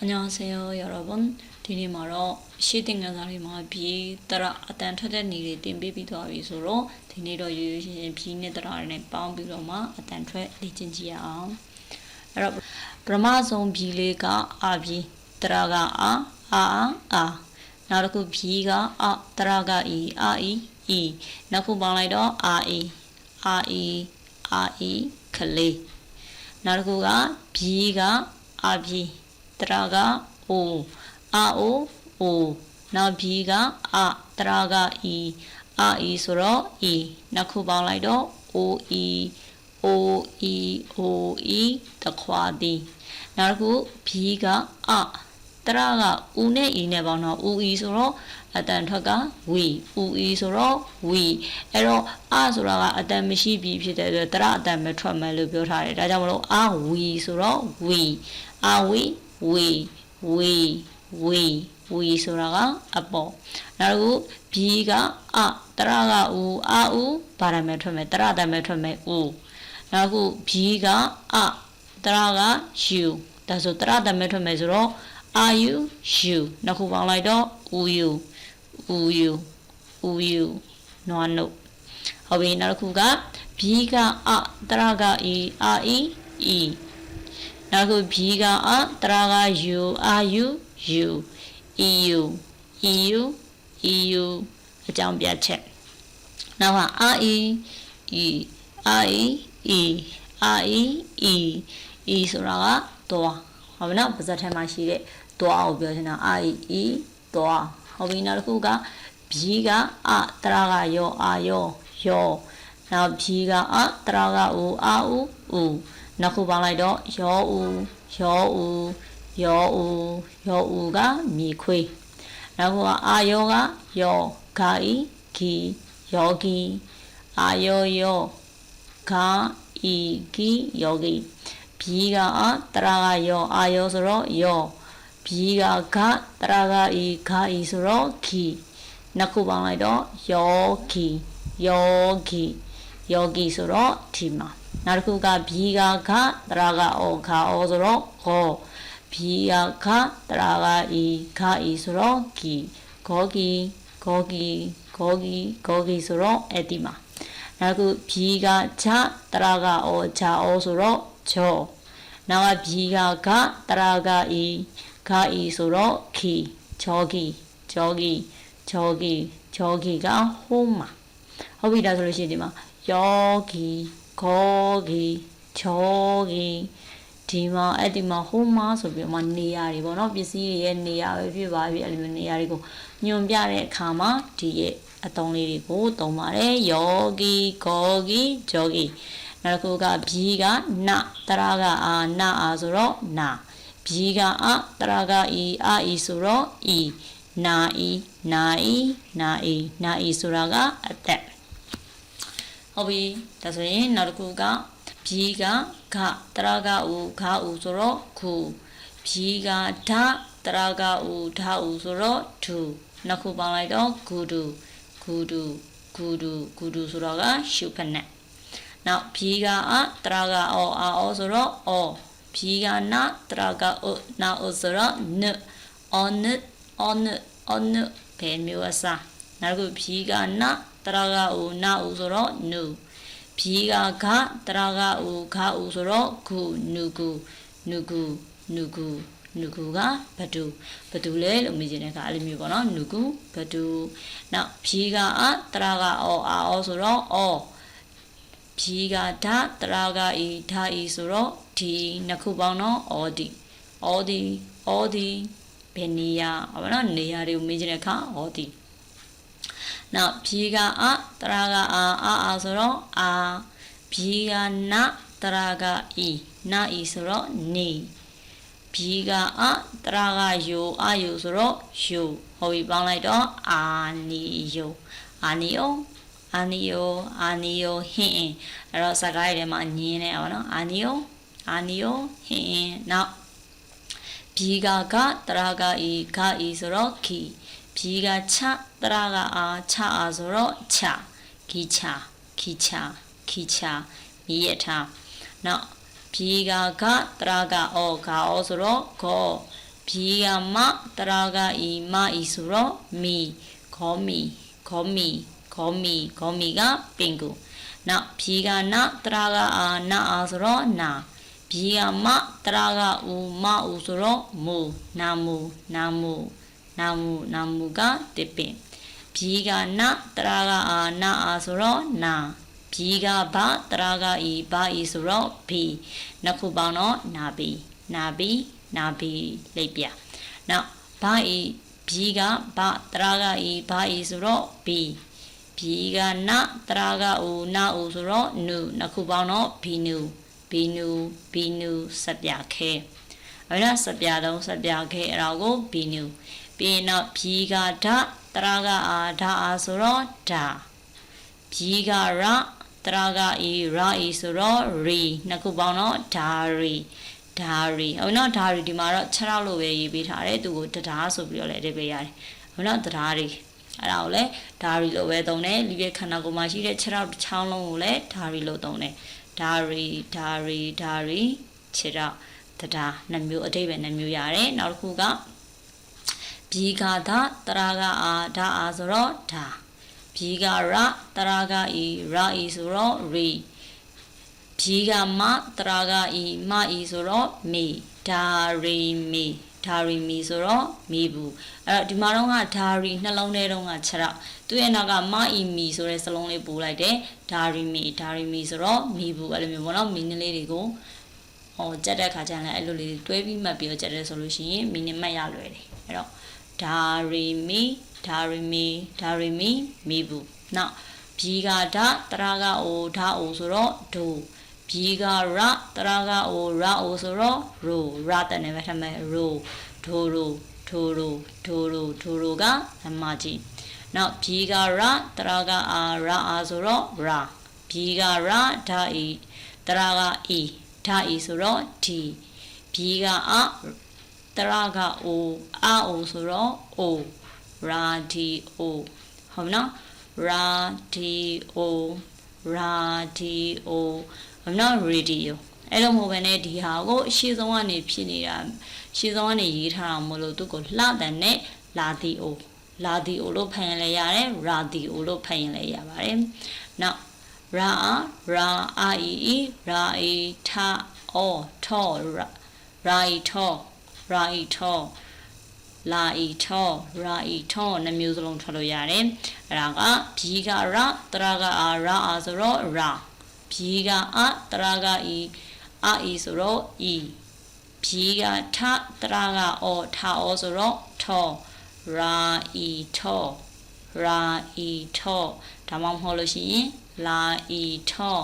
안녕하세요 여러분 디니마로 시딩가사리마 비 따라 어떤 터된 일이 띵비비도 하위소로 디니로 유유신 비네들아 안에 빠운비로마 어떤 트레 리진지야 여러분 브라마송 비레가 아비 따라가 아 아, 아. 나르고 비가 아, 따라가 이, 아, 이, 이. 나고 말라이도 아, 이, 아, 이, 아, 이, 클리. 나르고가 비가 아, 비. တ ရာကအိုအာအိုအိုနောက်ဘီကအတရာကဤအာဤဆိုတော့ဤနှစ်ခုပေါင်းလိုက်တော့ o e o e o e တခွာသည်နောက်တစ်ခုဘီကအတရာကဦးနဲ့ဤနဲ့ပေါင်းတော့ဦးဤဆိုတော့အတန်ထွက်ကဝီဦးဤဆိုတော့ဝီအဲ့တော့အဆိုတာကအတန်မရှိပြီဖြစ်တဲ့အတွက်တရအတန်ပဲထွက်မယ်လို့ပြောထားတယ်ဒါကြောင့်မလို့အဝီဆိုတော့ဝီအ ဝီဝီဝီဝီဝီဆိုတာကအပေါ်နောက်တစ်ခုဘီကအတရကဦးအာဦးဘာရမယ်ထွက်မယ်တရတမယ်ထွက်မယ်ဦးနောက်တစ်ခုဘီကအတရကယူဒါဆိုတရတမယ်ထွက်မယ်ဆိုတော့အာယူယူနှစ်ခုပေါင်းလိုက်တော့ဦးယူဦးယူဦးယူနွားနုတ်ဟုတ်ပြီနောက်တစ်ခုကဘီကအတရကအီအာအီအီ နောက်ခုဘီကအတရာကယူအာယူယူ EU EU EU အကြောင်းပြချက်နောက်က RE E RE E RE E E ဆိုတာကသွားဟုတ်ပြီနော်ပါဇက်ထဲမှာရှိတဲ့သွားကိုပြောချင်တာ RE E သွားဟုတ်ပြီနောက်တစ်ခုကဘီကအတရာကယောအာယောယောနောက်ဘီကအတရာကဦးအာဦးဦး နောက်ခုပေါင်းလိုက်တော့ယောဦးယောဦးယောဦးယောဦးကမြေခွေးနောက်ခုကအာယောကယောဂာဤဂီယောဂီအာယောယောဂာဤဂီယောဂီဘီကအတရာကယောအာယောဆိုတော့ယောဘီကဂတရာကဤဂာဤဆိုတော့ဂီနှစ်ခုပေါင်းလိုက်တော့ယောဂီယောဂီယောဂီဆိုတော့ဒီမှာ နောက်တစ်ခုကဘီကခတရာကအောခါအောဆိုတော့ဟောဘီကခတရာကဤခဤဆိုတော့ကီဂောကီဂောကီဂောကီဂောကီဆိုတော့အဲ့ဒီမှာနောက်တစ်ခုဘီကချတရာကအောချာအောဆိုတော့ချောနောက်ကဘီကခတရာကဤခဤဆိုတော့ခီချောကီချောကီချောကီချောကီကဟိုးမှာဟုတ်ပြီဒါဆိုလို့ရှိရင်ဒီမှာယောဂီ ခောဂီချောဂီဒီမှာအဲ့ဒီမှာဟိုမှာဆိုပြီးတော့မှနေရာတွေပေါ့နော်ပစ္စည်းတွေရဲ့နေရာပဲဖြစ်ပါပြီအဲ့လိုမျိုးနေရာတွေကိုညွန်ပြတဲ့အခါမှာဒီရဲ့အတုံးလေးတွေကိုသုံးပါတယ်ယောဂီခောဂီဂျောဂီနောက်တစ်ခုကဘီကနတရာကအာနအာဆိုတော့နာဘီကအတရာကဤအာဤဆိုတော့ဤနာဤနာဤနာဤနာဤဆိုတာကအသက် ဟုတ်ပြီဒါဆိုရင်နောက်တစ်ခုကဘီကဂတရကဥခါဥဆိုတော့ခုဘီကဓတရကဥဓဥဆိုတော့ဒုနှစ်ခုပေါင်းလိုက်တော့ဂုဒုဂုဒုဂုဒုဂုဒုဆိုတော့ကရှုဖက်နဲ့နောက်ဘီကအတရကအောအာအောဆိုတော့အောဘီကနာတရကဥနာဥဆိုတော့နအောနအောနအောနဘယ်မျိုးအစားနောက်တစ်ခုဘီကနာ တရကဥနာဥဆိုတော့နုဘီကဂတရကဥခဥဆိုတော့ဂုနုဂုနုဂုနုဂုနုဂုကဘဒုဘဒုလဲလို့မြင်နေတဲ့အခါအဲ့လိုမျိုးပေါ့နော်နုဂုဘဒုနောက်ဘီကအတရကအောအာအောဆိုတော့အောဘီကဓတရကဤဓာဤဆိုတော့ဒီနှစ်ခုပေါင်းတော့အောဒီအောဒီအောဒီဘယ်နေရာဟုတ်ပါနော်နေရာတွေကိုမြင်နေတဲ့အခါအောဒီ နောက်ဘီကအတရာကအာအာအာဆိုတော့အာဘီကနတရာကဤနာဤဆိုတော့နေဘီကအတရာကယိုအာယိုဆိုတော့ယိုဟောပြီးပေါင်းလိုက်တော့အာနီယိုအာနီယိုအာနီယိုအာနီယိုဟင်းအဲ့တော့စကားရည်ထဲမှာညင်းနေအောင်နော်အာနီယိုအာနီယိုဟင်းနောက်ဘီကကတရာကဤခဤဆိုတော့ခီဘီကချ တရာကအာချအာဆိုတော့ချခီချခီချခီချမြည်ရထားနောက်ဘီကကတရာကအောဂါအောဆိုတော့ဂောဘဘီကမတရာကဤမဤဆိုတော့မီခေါမီခေါမီခေါမီခေါမီကပင်ကိုနောက်ဘီကနတရာကအာနအာဆိုတော့နာဘီကမတရာကဥမဥဆိုတော့မူနာမူနာမူနာမူနာမူကတပင် ဘီကနတရာကအာနအာဆိုတော့နာဘီကဘတရာကဤဘာဤဆိုတော့ဘီနှစ်ခုပေါင်းတော့နာဘီနာဘီနာဘီလိပ်ပြနောက်ဘာဤဘီကဘတရာကဤဘာဤဆိုတော့ဘီဘီကနတရာကဥနာဥဆိုတော့နုနှစ်ခုပေါင်းတော့ဘီနုဘီနုဘီနုစပြခဲအဲ့ဒါစပြတော့စပြခဲအဲ့ဒါကိုဘီနုပြီးရင်တော့ဘီကဓတရာကအာဓအာဆိုတော့ဓာဘီကရတရာကဤရာဤဆိုတော့ရီနှစ်ခုပေါင်းတော့ဓာရီဓာရီဟုတ်နော်ဓာရီဒီမှာတော့6လောက်လို့ပဲရေးပေးထားတယ်သူကိုတရားဆိုပြီးတော့လည်းအဓိပ္ပာယ်ရတယ်ဟုတ်နော်တရားရီအဲ့ဒါကိုလည်းဓာရီလို့ပဲသုံးတယ်လူရဲ့ခန္ဓာကိုယ်မှာရှိတဲ့6လောက်တစ်ချောင်းလုံးကိုလည်းဓာရီလို့သုံးတယ်ဓာရီဓာရီဓာရီ6လောက်တရားနှစ်မျိုးအဓိပ္ပာယ်နှစ်မျိုးရတယ်နောက်တစ်ခုက ဘီဂါဒတရာကအာဓာအာဆိုတော့ဓာဘီဂါရတရာကဤရာဤဆိုတော့ရီဘီဂါမတရာကဤမဤဆိုတော့မီဒါရီမီဒါရီမီဆိုတော့မီဘူးအဲ့တော့ဒီမှာတော့ကဒါရီနှလုံးထဲတုန်းက6တော့သူ့ရဲ့နောက်ကမအီမီဆိုတဲ့စလုံးလေးပို့လိုက်တယ်ဒါရီမီဒါရီမီဆိုတော့မီဘူးအဲ့လိုမျိုးပေါ့နော်မီနလေးတွေကိုဟောကြက်တဲ့ခါကျရင်လည်းအဲ့လိုလေးတွဲပြီးမှတ်ပြီးတော့ကြက်တယ်ဆိုလို့ရှိရင်မီနစ်မှတ်ရလွယ်တယ် အဲ့တော့ဒါရီမီဒါရီမီဒါရီမီမီဘူးနောက်ဘီကဒတရာကအိုဓာအိုဆိုတော့ဒိုဘီကရတရာကအိုရာအိုဆိုတော့ရိုရတဲ့နေပဲထမယ်ရိုဒိုရိုဒိုရိုဒိုရိုဒိုရိုကလမကြီးနောက်ဘီကရတရာကအာရာအာဆိုတော့ရာဘီကရဓာဤတရာကဤဓာဤဆိုတော့ဒီဘီကအ တရာကအိုအာအိုဆိုတော့အိုရာဒီအိုဟုတ်နော်ရာဒီအိုရာဒီအိုဟုတ်နော်ရေဒီယိုအဲ့လိုမဟုတ်ဘဲနဲ့ဒီဟာကိုအရှိဆုံးကနေဖြစ်နေတာရှေ့ဆုံးကနေရေးထားတာမလို့သူကိုလှတဲ့နဲ့လာဒီအိုလာဒီအိုလို့ဖတ်ရင်လည်းရတယ်ရာဒီအိုလို့ဖတ်ရင်လည်းရပါတယ်နောက်ရာရာအာအီအီရာအီထာအောထောရာအီထော ရာအီထောလာအီထောရာအီထောနှမျိုးစလုံးထွက်လို့ရတယ်အဲ့ဒါကဘီကရတရာကအာရာအာဆိုတော့ရာဘီကအတရာကဤအာဤဆိုတော့ဤဘီကထတရာကအောထာအောဆိုတော့ထောရာအီထောရာအီထောဒါမှမဟုတ်လို့ရှိရင်လာအီထော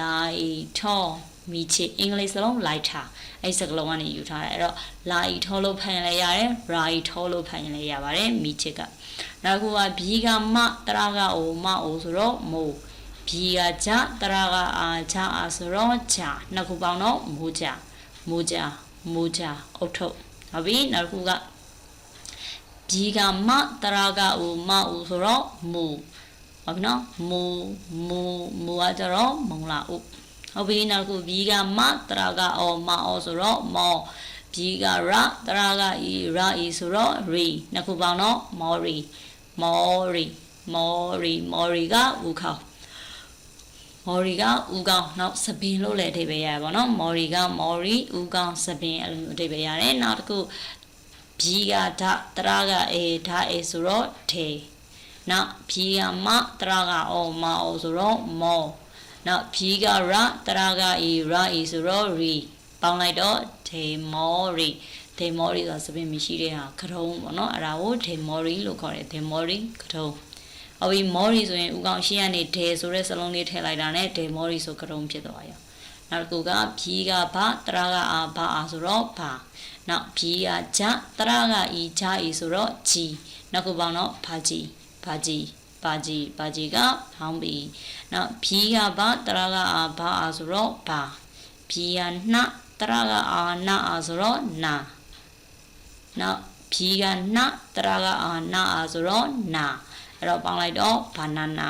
လာအီထော မိချစ်အင်္ဂလိပ်စလုံးလိုက်ထားအဲ့စကလုံးကနေယူထားတယ်အဲ့တော့လာအီထောလို့ဖတ်ရင်လည်းရတယ်ရာအီထောလို့ဖတ်ရင်လည်းရပါတယ်မိချစ်ကနောက်တစ်ခုကဘီကမတရာကအိုမအိုဆိုတော့မိုးဘီကဂျတရာကအာဂျအာဆိုတော့ဂျာနှစ်ခုပေါင်းတော့မိုးဂျာမိုးဂျာမိုးဂျာအုတ်ထုတ်ဟုတ်ပြီနောက်တစ်ခုကဘီကမတရာကအိုမအိုဆိုတော့မိုးဟုတ်ပြီနော်မိုးမိုးမိုးကကြတော့မုံလာအို ဟုတ်ပြီနောက်တစ်ခုဘီကမတရာကအောမအောဆိုတော့မောဘီကရတရာကဤရာဤဆိုတော့ရီနှစ်ခုပေါင်းတော့မောရီမောရီမောရီမောရီကဥခေါမော်ရီကဥကောင်းနောက်စပင်လို့လည်းအဓိပ္ပာယ်ရပါတော့မော်ရီကမော်ရီဥကောင်းစပင်အဲ့လိုမျိုးအဓိပ္ပာယ်ရတယ်နောက်တစ်ခုဘီကဓတရာကအေဓာအေဆိုတော့ထေနောက်ဘီကမတရာကအောမအောဆိုတော့မော နောက်ဘီကရတရာကအေရာအေဆိုတော့ရီပေါင်းလိုက်တော့ဒေမောရီဒေမောရီဆိုတာစပင်မရှိတဲ့ဟာခရုံးပေါ့နော်အဲ့ဒါကိုဒေမောရီလို့ခေါ်တယ်ဒေမောရီခရုံးအဝီမော်ရီဆိုရင်ဥကောင်ရှင်းကနေဒဲဆိုတဲ့စလုံးလေးထည့်လိုက်တာနဲ့ဒဲမော်ရီဆိုကြုံဖြစ်သွားရောနောက်တစ်ခုကဘီကဘာတရာကအာဘာအာဆိုတော့ဘာနောက်ဘီကဂျတရာကဤဂျာဤဆိုတော့ဂျီနောက်ခုပေါင်းတော့ဘာဂျီဘာဂျီ ဘာဂျီဘာဂျီကဟောင်းဘီနောက်ဘီကဘာတရာကအာဘာအာဆိုတော့ဘာဘီကနှတရာကအာနာအာဆိုတော့နာနောက်ဘီကနှတရာကအာနာအာဆိုတော့နာအဲ့တော့ပေါင်းလိုက်တော့ banana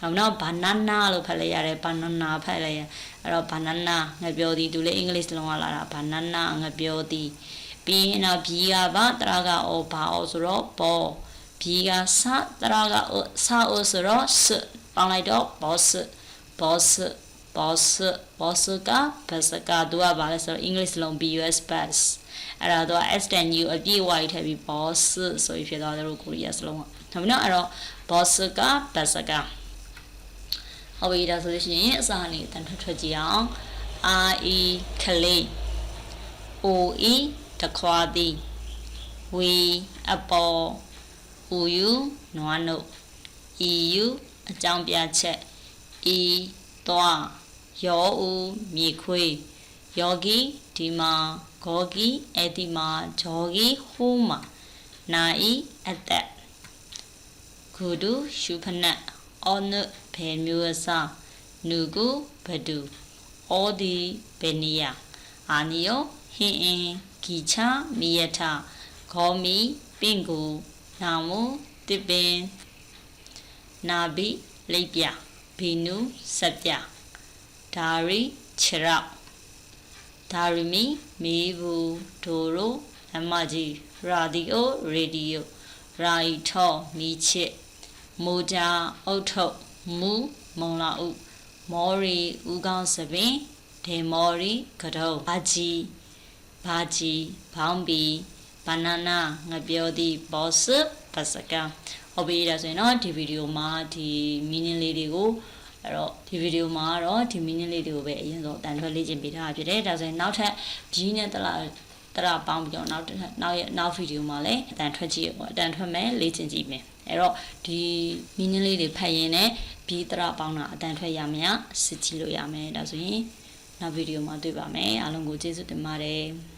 ဟုတ်နော် banana လို့ဖတ်လိုက်ရတယ် banana ဖတ်လိုက်ရအဲ့တော့ banana ငါပြောသည်သူလည်းအင်္ဂလိပ်စလုံးကလာတာ banana ငါပြောသည်ဘပြီးရင်တော့ B ကဘာတရကအောဘာအောဆိုတော့ဘော B ကစတရကအောစအောဆိုတော့စပေါင်းလိုက်တော့ boss boss boss boss ကဘတ်စကသူကဘာလဲဆိုတော့ English လုံး BUS bus အဲ့ဒါတော့ S တန် U အပြည့်ဝိုက်ထည့်ပြီး boss ဆိုပြီးဖြစ်သွားတယ်လို့ကိုရီးယားစလုံးကဒါပေမဲ့အဲ့တော့ boss ကဘတ်စကဟုတ်ပြီဒါဆိုလို့ရှိရင်အစာအနေနဲ့တန်ထွက်ထွက်ကြည့်အောင် R E ခလေး O E တခွာသည် We အပေါ် U U နွားနုတ် E U အကြောင်းပြချက် E သွားယောဦးမြေခွေးယောဂီဒီမှာဂောဂီအဲ့ဒီမှာဂျောဂီဟိုးမှာနာဤအသက်ဂုဒုရှုဖနတ်အောနဘယ်မျိုးအစားနုကုဘဒုဩဒီဘယ်နီယာအာနီယောဟင်းအင်းဂီချမီယထခောမီပင့်ကို နာမုတစ်ပင်နာဘိလိပ်ပြဘီနုဆက်ပြဒါရီခြေရောက်ဒါရီမီမီဘူးဒိုရိုအမကြီးရာဒီယိုရေဒီယိုရာဤထောမီချစ်မိုဂျာအုတ်ထုတ်မူမုံလာဥမောရီဥကောင်းစပင်ဒေမောရီကတုံးဘာကြီးဘာကြီးဘောင်းဘီ ဘနာနာငပြောသည်ဘော့စ်ပစကဟုတ်ပြီဒါဆိုရင်တော့ဒီဗီဒီယိုမှာဒီ meaning လေးတွေကိုအဲ့တော့ဒီဗီဒီယိုမှာတော့ဒီ meaning လေးတွေကိုပဲအရင်ဆုံးတန်ထွက်လေ့ကျင့်ပေးထားတာဖြစ်တယ်ဒါဆိုရင်နောက်ထပ် B နဲ့တလားတရပေါင်းပြီးတော့နောက်တစ်နောက်ရဲ့နောက်ဗီဒီယိုမှာလည်းအတန်ထွက်ကြည့်ရပေါ့အတန်ထွက်မယ်လေ့ကျင့်ကြည့်မယ်အဲ့တော့ဒီ meaning လေးတွေဖတ်ရင်လည်း B တရပေါင်းတာအတန်ထွက်ရမရစစ်ကြည့်လို့ရမယ်ဒါဆိုရင်နောက်ဗီဒီယိုမှာတွေ့ပါမယ်အားလုံးကိုကျေးဇူးတင်ပါတယ်